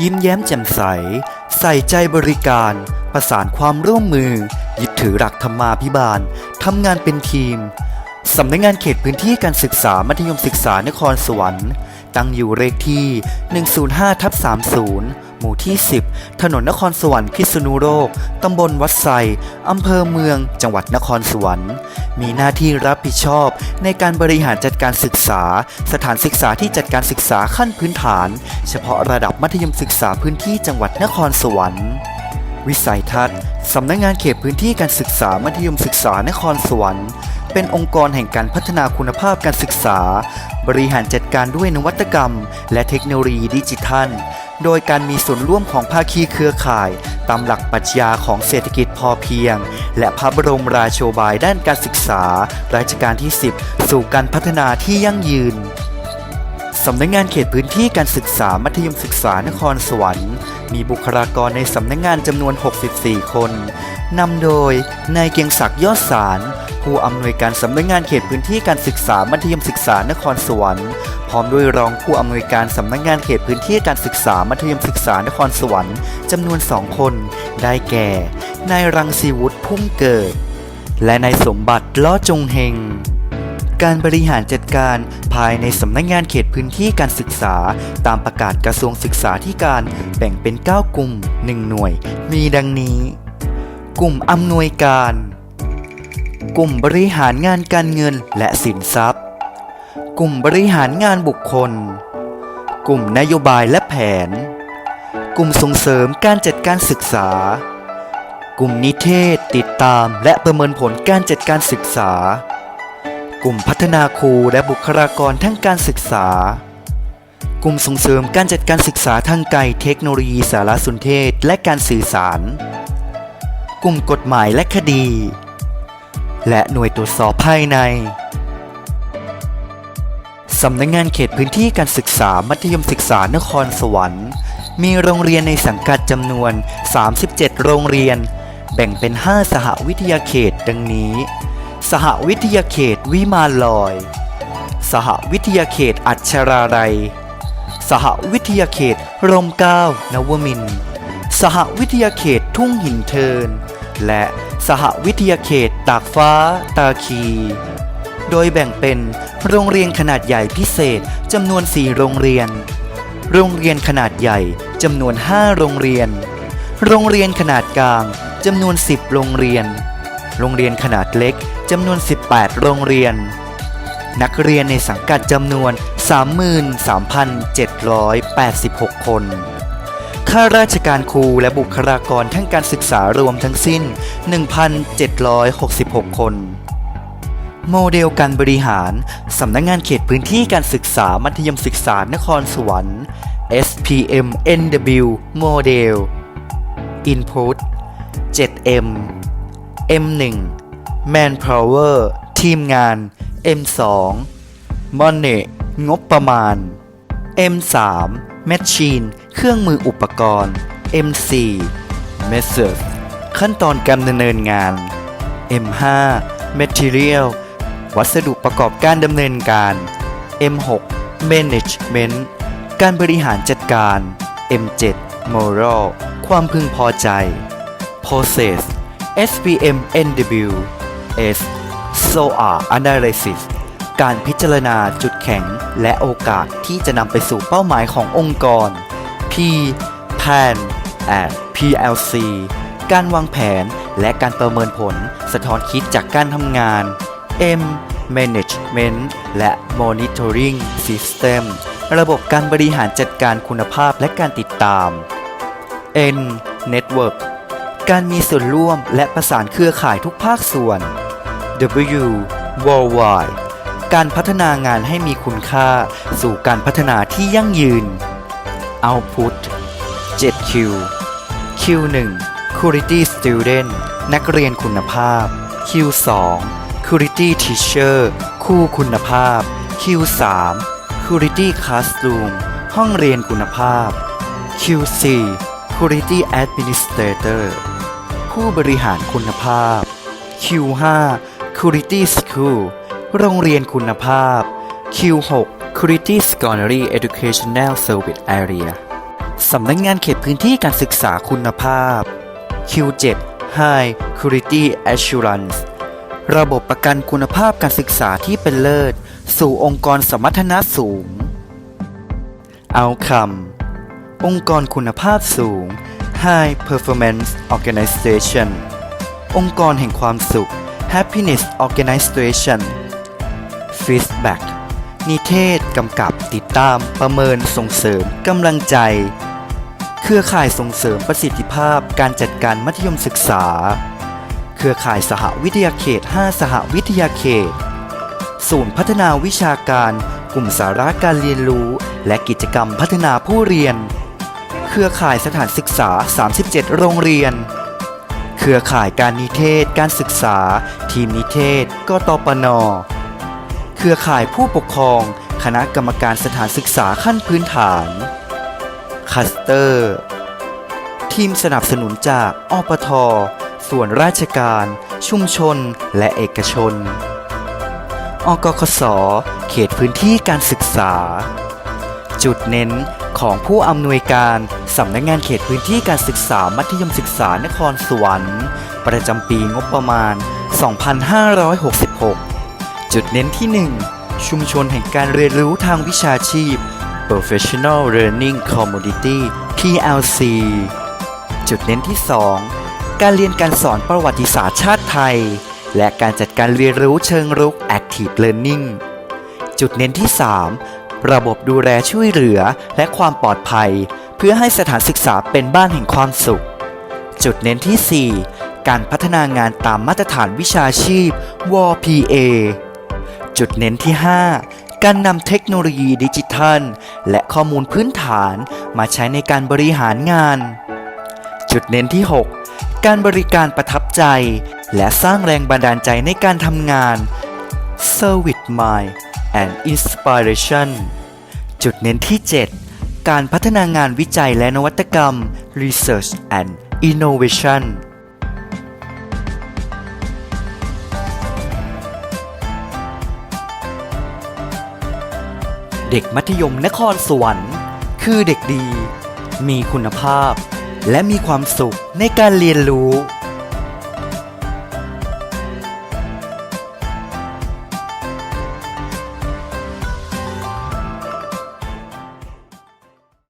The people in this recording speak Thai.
ยิ้มแย้มแจ่มใส ใส่ใจบริการ ประสานความร่วมมือ ยึดถือหลักธรรมาภิบาล ทำงานเป็นทีม สำนักงานเขตพื้นที่การศึกษามัธยมศึกษานครสวรรค์ ตั้งอยู่เลขที่ 105ทับ30 หมู่ที่ 10 ถนนนครสวรรค์พิษณุโลก ตำบลวัดไซอำเภอเมือง จังหวัดนครสวรรค์ มีหน้าที่รับผิดชอบในการบริหารจัดการศึกษา สถานศึกษาที่จัดการศึกษาขั้นพื้นฐาน เฉพาะระดับมัธยมศึกษาพื้นที่จังหวัดนครสวรรค์วิสัยทัศน์ สำนักงานเขตพื้นที่การศึกษามัธยมศึกษานครสวรรค์ เป็นองค์กรแห่งการพัฒนาคุณภาพการศึกษา บริหารจัดการด้วยนวัตกรรม และเทคโนโลยีดิจิทัล โดยการมีส่วนร่วมของภาคีเครือข่าย ตามหลักปรัชญาของเศรษฐกิจพอเพียง และพระบรมราโชบายด้านการศึกษารัชกาลที่ 10 สู่การพัฒนาที่ยั่งยืนสำนักงานเขตพื้นที่การศึกษามัธยมศึกษานครสวรรค์ มีบุคลากรในสำนักงานจำนวน 64 คน นำโดยนายเกียงศักดิ์ยอดสาร ผู้อำนวยการสำนักงานเขตพื้นที่การศึกษามัธยมศึกษานครสวรรค์ พร้อมด้วยรองผู้อำนวยการสำนักงานเขตพื้นที่การศึกษามัธยมศึกษานครสวรรค์จำนวนสองคน ได้แก่ นายรังสีวุฒิพุ่มเกิด และนายสมบัติล้อจงเฮงการบริหารจัดการภายในสำนักงานเขตพื้นที่การศึกษา ตามประกาศกระทรวงศึกษาธิการแบ่งเป็น 9 กลุ่ม 1 หน่วย มีดังนี้ กลุ่มอำนวยการ กลุ่มบริหารงานการเงินและสินทรัพย์ กลุ่มบริหารงานบุคคล กลุ่มนโยบายและแผน กลุ่มส่งเสริมการจัดการศึกษา กลุ่มนิเทศติดตามและประเมินผลการจัดการศึกษา กลุ่มพัฒนาครูและบุคลากรทั้งการศึกษา กลุ่มส่งเสริมการจัดการศึกษาทางไกลเทคโนโลยีสารสนเทศและการสื่อสาร กลุ่มกฎหมายและคดี และหน่วยตรวจสอบภายในสำนักงานเขตพื้นที่การศึกษามัธยมศึกษานครสวรรค์ มีโรงเรียนในสังกัดจำนวน 37 โรงเรียน แบ่งเป็น 5 สหวิทยาเขตดังนี้ สหวิทยาเขตวิมานลอย สหวิทยาเขตอัชราลัย สหวิทยาเขตรมเก้านวมิน สหวิทยาเขตทุ่งหินเทิน และ สหวิทยาเขต ตากฟ้า ตาคี โดยแบ่งเป็นโรงเรียนขนาดใหญ่พิเศษจำนวน 4 โรงเรียน โรงเรียนขนาดใหญ่จำนวน 5 โรงเรียน โรงเรียนขนาดกลางจำนวน 10 โรงเรียน โรงเรียนขนาดเล็กจำนวน 18 โรงเรียน นักเรียนในสังกัดจำนวน 33,786 คน ข้าราชการครูและบุคลากรทั้งการศึกษารวมทั้งสิ้น 1,766 คน โมเดลการบริหาร สำนักงงานเขตพื้นที่การศึกษามัธยมศึกษานครสวรรค์ SPM NW โมเดล Input 7M M1 Manpower ทีมงาน M2 Money งบประมาณ M3 Machine เครื่องมืออุปกรณ์ M4 Method ขั้นตอนการดำเนินงาน M5 Material วัสดุประกอบการดำเนินการ M6 Management การบริหารจัดการ M7 Moral ความพึงพอใจ Process SPM NW S SOAR Analysis การพิจารณาจุดแข็งและโอกาสที่จะนำไปสู่เป้าหมายขององค์กร P Plan and PLC การวางแผนและการประเมินผลสะท้อนคิดจากการทำงาน M Management และ Monitoring System ระบบการบริหารจัดการคุณภาพและการติดตาม N Network การมีส่วนร่วมและประสานเครือข่ายทุกภาคส่วน W Worldwide การพัฒนางานให้มีคุณค่าสู่การพัฒนาที่ยั่งยืน Output 7Q Q1 Quality Student นักเรียนคุณภาพ Q2 Quality Teacher คู่คุณภาพ Q3 Quality Classroom ห้องเรียนคุณภาพ Q4 Quality Administrator ผู้บริหารคุณภาพ Q5 Quality School โรงเรียนคุณภาพ Q6 Quality Scholarly Educational Service Area สำนักงงานเขตพื้นที่การศึกษาคุณภาพ Q7 High Quality Assurance ระบบประกันคุณภาพการศึกษาที่เป็นเลิศ สู่องค์กรสมรรถนะสูง Outcome องค์กรคุณภาพสูง High Performance Organization องค์กรแห่งความสุข Happiness Organization Feedback นิเทศกำกับติดตามประเมินส่งเสริมกำลังใจ เครือข่ายส่งเสริมประสิทธิภาพการจัดการมัธยมศึกษา เครือข่ายสหวิทยาเขต 5 สหวิทยาเขต ศูนย์พัฒนาวิชาการ กลุ่มสาระการเรียนรู้ และกิจกรรมพัฒนาผู้เรียน เครือข่ายสถานศึกษา 37 โรงเรียน เครือข่ายการนิเทศการศึกษา ทีมนิเทศกตปน เครือข่ายผู้ปกครอง คณะกรรมการสถานศึกษาขั้นพื้นฐานคัสเตอร์ ทีมสนับสนุนจากอปท ส่วนราชการ ชุมชน และเอกชน อกคส เขตพื้นที่การศึกษา จุดเน้นของผู้อำนวยการสำนักงานเขตพื้นที่การศึกษามัธยมศึกษานครสวรรค์ ประจำปีงบประมาณ 2566 จุดเน้นที่ 1 ชุมชนแห่งการเรียนรู้ทางวิชาชีพ Professional Learning Community PLC จุดเน้นที่ 2 การเรียนการสอนประวัติศาสตร์ชาติไทย และการจัดการเรียนรู้เชิงรุก Active Learning จุดเน้นที่ 3 ระบบดูแลช่วยเหลือและความปลอดภัย เพื่อให้สถานศึกษาเป็นบ้านแห่งความสุข จุดเน้นที่ 4 การพัฒนางานตามมาตรฐานวิชาชีพ WPA จุดเน้นที่ 5 การนำเทคโนโลยีดิจิทัล และข้อมูลพื้นฐานมาใช้ในการบริหารงาน จุดเน้นที่ 6 การบริการประทับใจ และสร้างแรงบันดาลใจในการทำงาน Service Mind and Inspiration จุดเน้นที่ 7 การพัฒนางานวิจัยและนวัตกรรม Research and Innovation เด็กมัธยมนครสวรรค์ คือเด็กดี มีคุณภาพ และมีความสุขในการเรียนรู้